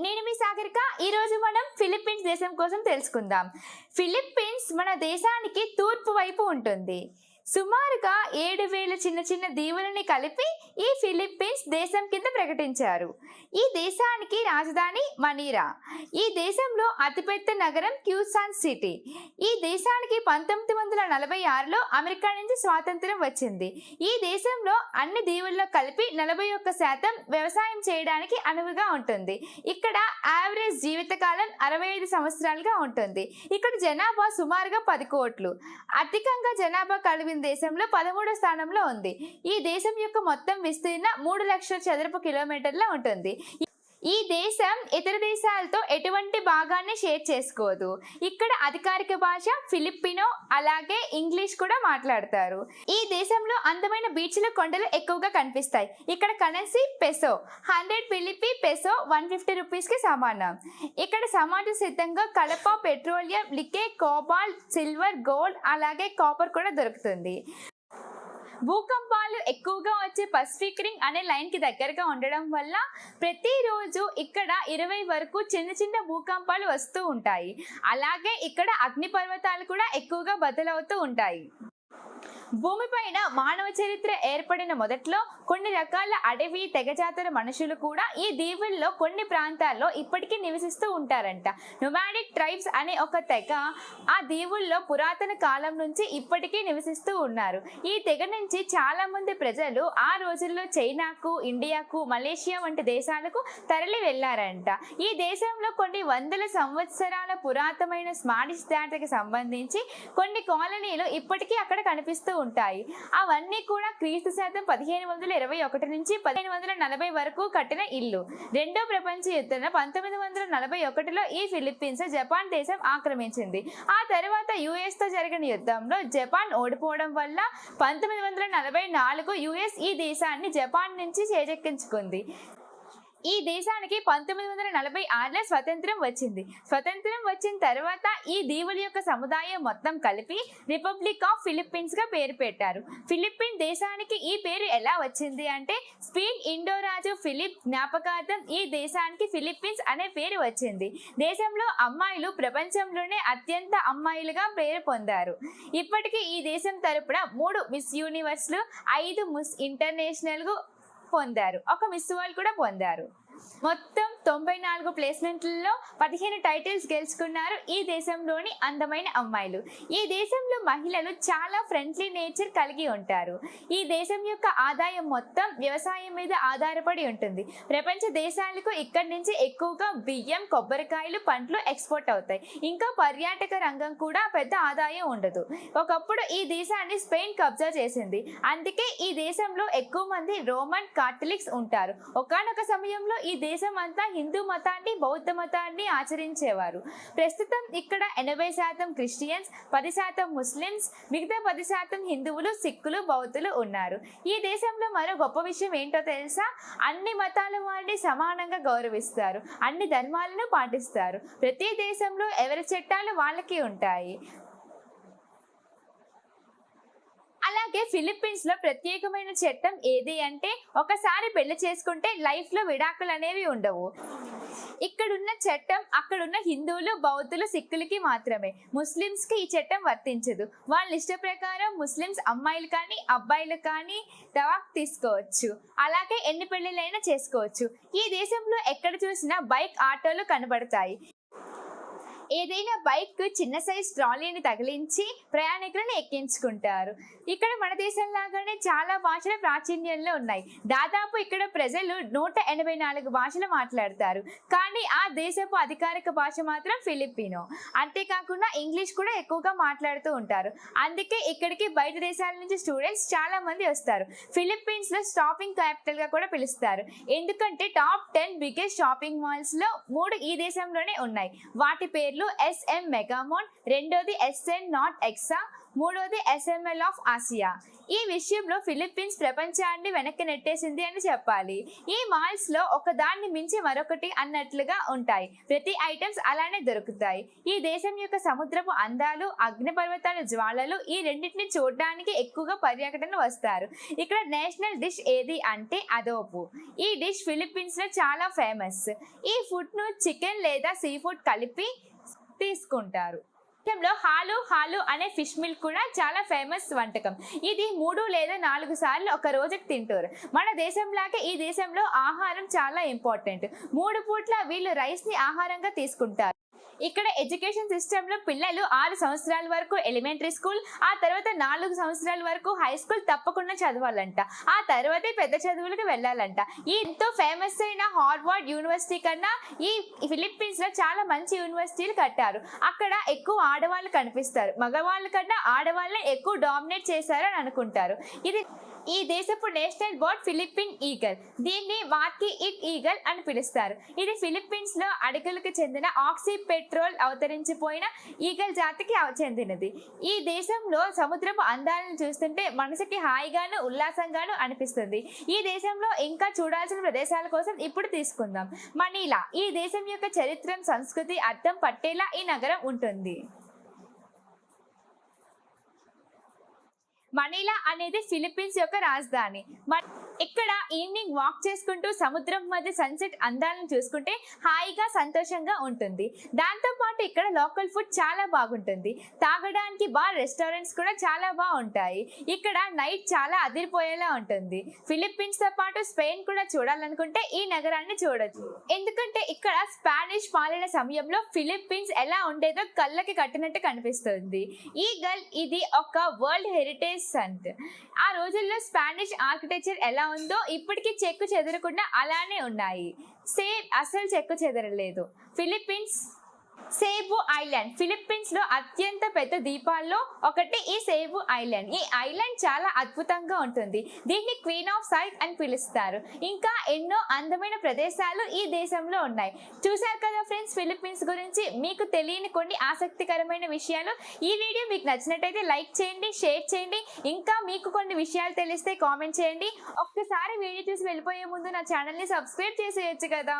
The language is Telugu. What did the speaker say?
నేను మీ సాగరిక. ఈ రోజు మనం ఫిలిప్పీన్స్ దేశం కోసం తెలుసుకుందాం. ఫిలిప్పీన్స్ మన దేశానికి తూర్పు వైపు ఉంటుంది. సుమారుగా ఏడు వేల చిన్న చిన్న దీవులని కలిపి ఈ ఫిలిప్పీన్స్ దేశం కింద ప్రకటించారు. ఈ దేశానికి రాజధాని మనీరా. ఈ దేశంలో అతిపెద్ద నగరం క్యూసాన్ సిటీ. ఈ దేశానికి పంతొమ్మిది వందల నలభై ఆరులో అమెరికా నుంచి స్వాతంత్రం వచ్చింది. ఈ దేశంలో అన్ని దీవుల్లో కలిపి నలభై ఒక్క శాతం వ్యవసాయం చేయడానికి అనువుగా ఉంటుంది. ఇక్కడ యావరేజ్ జీవితకాలం అరవై ఐదు సంవత్సరాలుగా ఉంటుంది. ఇక్కడ జనాభా సుమారుగా పది కోట్లు. అధికంగా జనాభా కలిగిన దేశంలో పదమూడో స్థానంలో ఉంది. ఈ దేశం యొక్క మొత్తం విస్తీర్ణ మూడు లక్షల చదరపు కిలోమీటర్ల ఉంటుంది. ఈ దేశం ఇతర దేశాలతో ఎటువంటి భాగాన్ని షేర్ చేసుకోదు. ఇక్కడ అధికారిక భాష ఫిలిప్పినో అలాగే ఇంగ్లీష్ కూడా మాట్లాడతారు. ఈ దేశంలో అందమైన బీచ్లు కొండలు ఎక్కువగా కనిపిస్తాయి. ఇక్కడ currency peso hundred Philippine peso one fifty రూపీస్కి సమానం. ఇక్కడ సమాజ సిద్ధంగా కలప petroleum like cobalt silver gold అలాగే కాపర్ కూడా దొరుకుతుంది. భూకంపాలు ఎక్కువగా వచ్చే పసిఫిక్ రింగ్ అనే లైన్కి దగ్గరగా ఉండడం వల్ల ప్రతిరోజు ఇక్కడ ఇరవై వరకు చిన్న చిన్న భూకంపాలు వస్తూ ఉంటాయి. అలాగే ఇక్కడ అగ్నిపర్వతాలు కూడా ఎక్కువగా బదులవుతూ ఉంటాయి. భూమిపైన మానవ చరిత్ర ఏర్పడిన మొదట్లో కొన్ని రకాల అడవి తెగజాతుల మనుషులు కూడా ఈ దీవుల్లో కొన్ని ప్రాంతాల్లో ఇప్పటికీ నివసిస్తూ ఉంటారంట. నొమాడిక్ ట్రైబ్స్ అనే ఒక తెగ ఆ దీవుల్లో పురాతన కాలం నుంచి ఇప్పటికీ నివసిస్తూ ఉన్నారు. ఈ తెగ నుంచి చాలా మంది ప్రజలు ఆ రోజుల్లో చైనాకు ఇండియాకు మలేషియా వంటి దేశాలకు తరలి వెళ్ళారంట. ఈ దేశంలో కొన్ని వందల సంవత్సరాల పురాతనమైన స్మాడిష్ దాటకి సంబంధించి కొన్ని కాలనీలు ఇప్పటికీ అక్కడ కనిపిస్తూ ఉంటాయి. అవన్నీ కూడా క్రీస్తు శాతం పదిహేను వందల ఇరవై ఒకటి నుంచి పదిహేను వందల నలభై వరకు కట్టిన ఇల్లు. రెండో ప్రపంచ యుద్ధంలో పంతొమ్మిది వందల నలభై ఒకటిలో ఈ ఫిలిప్పీన్స్ జపాన్ దేశం ఆక్రమించింది. ఆ తర్వాత యుఎస్తో జరిగిన యుద్ధంలో జపాన్ ఓడిపోవడం వల్ల పంతొమ్మిది వందల నలభై నాలుగు యుఎస్ ఈ దేశాన్ని జపాన్ నుంచి చేజెక్కించుకుంది. ఈ దేశానికి పంతొమ్మిది వందల నలభై ఆరులో స్వతంత్రం వచ్చింది. స్వతంత్రం వచ్చిన తర్వాత ఈ దీవుల యొక్క సముదాయం మొత్తం కలిపి రిపబ్లిక్ ఆఫ్ ఫిలిప్పీన్స్గా పేరు పెట్టారు. ఫిలిప్పీన్ దేశానికి ఈ పేరు ఎలా వచ్చింది అంటే స్పెయిన్ ఇండో రాజు ఫిలిప్ జ్ఞాపకార్థం ఈ దేశానికి ఫిలిప్పీన్స్ అనే పేరు వచ్చింది. దేశంలో అమ్మాయిలు ప్రపంచంలోనే అత్యంత అమ్మాయిలుగా పేరు పొందారు. ఇప్పటికీ ఈ దేశం తరపున మూడు మిస్ యూనివర్స్లు ఐదు మిస్ ఇంటర్నేషనల్ పొందారు. ఒక మిస్ వరల్డ్ కూడా పొందారు. మొత్తం తొంభై నాలుగు ప్లేస్మెంట్లలో పదిహేను టైటిల్స్ గెలుచుకున్నారు ఈ దేశంలోని అందమైన అమ్మాయిలు. ఈ దేశంలో మహిళలు చాలా ఫ్రెండ్లీ నేచర్ కలిగి ఉంటారు. ఈ దేశం యొక్క ఆదాయం మొత్తం వ్యవసాయం మీద ఆధారపడి ఉంటుంది. ప్రపంచ దేశాలకు ఇక్కడి నుంచి ఎక్కువగా బియ్యం కొబ్బరికాయలు పండ్లు ఎక్స్పోర్ట్ అవుతాయి. ఇంకా పర్యాటక రంగం కూడా పెద్ద ఆదాయం ఉండదు. ఒకప్పుడు ఈ దేశాన్ని స్పెయిన్ కబ్జా చేసింది. అందుకే ఈ దేశంలో ఎక్కువ మంది రోమన్ కాథలిక్స్ ఉంటారు. ఒకానొక సమయంలో ఈ దేశం అంతా హిందూ మతాన్ని బౌద్ధ మతాన్ని ఆచరించేవారు. ప్రస్తుతం ఇక్కడ ఎనభై శాతం క్రిస్టియన్స్ పది శాతం ముస్లిమ్స్ మిగతా పది శాతం హిందువులు సిక్కులు బౌద్ధులు ఉన్నారు. ఈ దేశంలో మరో గొప్ప విషయం ఏంటో తెలుసా? అన్ని మతాల వారిని సమానంగా గౌరవిస్తారు. అన్ని ధర్మాలను పాటిస్తారు. ప్రతి దేశంలో ఎవరి చట్టాలు వాళ్ళకి ఉంటాయి. అలాగే ఫిలిప్పీన్స్లో ప్రత్యేకమైన చట్టం ఏది అంటే ఒకసారి పెళ్ళి చేసుకుంటే లైఫ్లో విడాకులు అనేవి ఉండవు. ఇక్కడున్న చట్టం అక్కడున్న హిందువులు బౌద్ధులు సిక్కులకి మాత్రమే. ముస్లిమ్స్కి ఈ చట్టం వర్తించదు. వాళ్ళ ఇష్ట ప్రకారం ముస్లిమ్స్ అమ్మాయిలు కానీ అబ్బాయిలు కానీ తవాక్ తీసుకోవచ్చు. అలాగే ఎన్ని పెళ్ళిలైనా చేసుకోవచ్చు. ఈ దేశంలో ఎక్కడ చూసినా బైక్ ఆటోలు కనబడతాయి. ఏదైనా బైక్ చిన్న సైజ్ ట్రాలీని తగిలించి ప్రయాణికులను ఎక్కించుకుంటారు. ఇక్కడ మన దేశం లాగానే చాలా భాషలు ప్రాచుర్యంలో ఉన్నాయి. దాదాపు ఇక్కడ ప్రజలు నూట ఎనభై నాలుగు భాషలు మాట్లాడతారు. కానీ ఆ దేశపు అధికారిక భాష మాత్రం ఫిలిపినో అంతేకాకుండా ఇంగ్లీష్ కూడా ఎక్కువగా మాట్లాడుతూ ఉంటారు. అందుకే ఇక్కడికి బయట దేశాల నుంచి స్టూడెంట్స్ చాలా మంది వస్తారు. ఫిలిప్పీన్స్లో షాపింగ్ క్యాపిటల్గా కూడా పిలుస్తారు. ఎందుకంటే టాప్ టెన్ బిగ్గెస్ట్ షాపింగ్ మాల్స్లో మూడు ఈ దేశంలోనే ఉన్నాయి. వాటి పేర్లు పేర్లు ఎస్ఎం మెగామోన్ రెండోది ఎస్ఎన్ నాట్ ఎక్సా మూడోది ఎస్ఎంఎల్ ఆఫ్ ఆసియా ఈ విషయంలో ఫిలిప్పీన్స్ ప్రపంచాన్ని వెనక్కి నెట్టేసింది అని చెప్పాలి. ఈ మాల్స్లో ఒకదాన్ని మించి మరొకటి అన్నట్లుగా ఉంటాయి. ప్రతి ఐటమ్స్ అలానే దొరుకుతాయి. ఈ దేశం యొక్క సముద్రపు అందాలు అగ్నిపర్వతాల జ్వాలలు ఈ రెండింటిని చూడడానికి ఎక్కువగా పర్యాటన వస్తారు. ఇక్కడ నేషనల్ డిష్ ఏది అంటే అదోపు. ఈ డిష్ ఫిలిప్పీన్స్లో చాలా ఫేమస్. ఈ ఫుడ్ను చికెన్ లేదా సీ ఫుడ్ కలిపి తీసుకుంటారు. లో హాలు హాలు అనే ఫిష్ మిల్క్ కూడా చాలా ఫేమస్ వంటకం. ఇది మూడు లేదా నాలుగు సార్లు ఒక రోజుకి తింటారు. మన దేశంలాగే ఈ దేశంలో ఆహారం చాలా ఇంపార్టెంట్. మూడు పూట్ల వీళ్ళు రైస్ని ఆహారంగా తీసుకుంటారు. ఇక్కడ ఎడ్యుకేషన్ సిస్టమ్లో పిల్లలు ఆరు సంవత్సరాల వరకు ఎలిమెంటరీ స్కూల్ ఆ తర్వాత నాలుగు సంవత్సరాల వరకు హై స్కూల్ తప్పకుండా చదవాలంట. ఆ తర్వాతే పెద్ద చదువులకు వెళ్ళాలంట. ఈ ఎంతో ఫేమస్ అయిన హార్వర్డ్ యూనివర్సిటీ కన్నా ఈ ఫిలిప్పీన్స్లో చాలా మంచి యూనివర్సిటీలు కట్టారు. అక్కడ ఎక్కువ ఆడవాళ్ళు కనిపిస్తారు. మగవాళ్ళ కన్నా ఆడవాళ్ళే ఎక్కువ డామినేట్ చేశారు అని అనుకుంటారు. ఇది ఈ దేశపు నేషనల్ బర్డ్ ఫిలిప్పీన్ ఈగల్. దీన్ని మార్కి ఇట్ ఈగల్ అని పిలుస్తారు. ఇది ఫిలిప్పీన్స్లో అడవులకు చెందిన ఆక్సీ పెట్రోల్ అవతరించిపోయిన ఈగల్ జాతికి చెందినది. ఈ దేశంలో సముద్రపు అందాలను చూస్తుంటే మనసుకి హాయిగాను ఉల్లాసంగాను అనిపిస్తుంది. ఈ దేశంలో ఇంకా చూడాల్సిన ప్రదేశాల కోసం ఇప్పుడు తీసుకుందాం. మనీలా ఈ దేశం యొక్క చరిత్ర సంస్కృతి అర్థం పట్టేలా ఈ నగరం ఉంటుంది. మనీలా అనేది ఫిలిప్పీన్స్ యొక్క రాజధాని. మ- ఇక్కడ ఈవినింగ్ వాక్ చేసుకుంటూ సముద్రం మధ్య సన్సెట్ అందాలను చూసుకుంటే హాయిగా సంతోషంగా ఉంటుంది. దాంతో పాటు ఇక్కడ లోకల్ ఫుడ్ చాలా బాగుంటుంది. తాగడానికి బార్ రెస్టారెంట్స్ కూడా చాలా బాగుంటాయి. ఇక్కడ నైట్ చాలా అదిరిపోయేలా ఉంటుంది. ఫిలిప్పీన్స్తో పాటు స్పెయిన్ కూడా చూడాలనుకుంటే ఈ నగరాన్ని చూడొచ్చు. ఎందుకంటే ఇక్కడ స్పానిష్ పాలన సమయంలో ఫిలిప్పీన్స్ ఎలా ఉండేదో కళ్ళకి కట్టినట్టు కనిపిస్తుంది. ఈ గల్ ఇది ఒక వరల్డ్ హెరిటేజ్ సంట్ ఆ రోజుల్లో స్పానిష్ ఆర్కిటెక్చర్ ఎలా ఉందో ఇప్పటికీ చెక్కు చెదరకుండా అలానే ఉన్నాయి. సేమ్ అసలు చెక్కు చెదరలేదు. Philippines Cebu island. ఫిలిప్పీన్స్లో అత్యంత పెద్ద ద్వీపాల్లో ఒకటి ఈ సేబు ఐలాండ్. ఈ ఐలాండ్ చాలా అద్భుతంగా ఉంటుంది. దీన్ని క్వీన్ ఆఫ్ సైట్ అని పిలుస్తారు. ఇంకా ఎన్నో అందమైన ప్రదేశాలు ఈ దేశంలో ఉన్నాయి. చూశారు కదా ఫ్రెండ్స్ ఫిలిప్పీన్స్ గురించి? మీకు తెలియని కొన్ని ఆసక్తికరమైన విషయాలు. ఈ వీడియో మీకు నచ్చినట్టయితే లైక్ చేయండి షేర్ చేయండి. ఇంకా మీకు కొన్ని విషయాలు తెలిస్తే కామెంట్ చేయండి. ఒక్కసారి వీడియో చూసి వెళ్ళిపోయే ముందు నా ఛానల్ని సబ్స్క్రైబ్ చేసేయచ్చు కదా.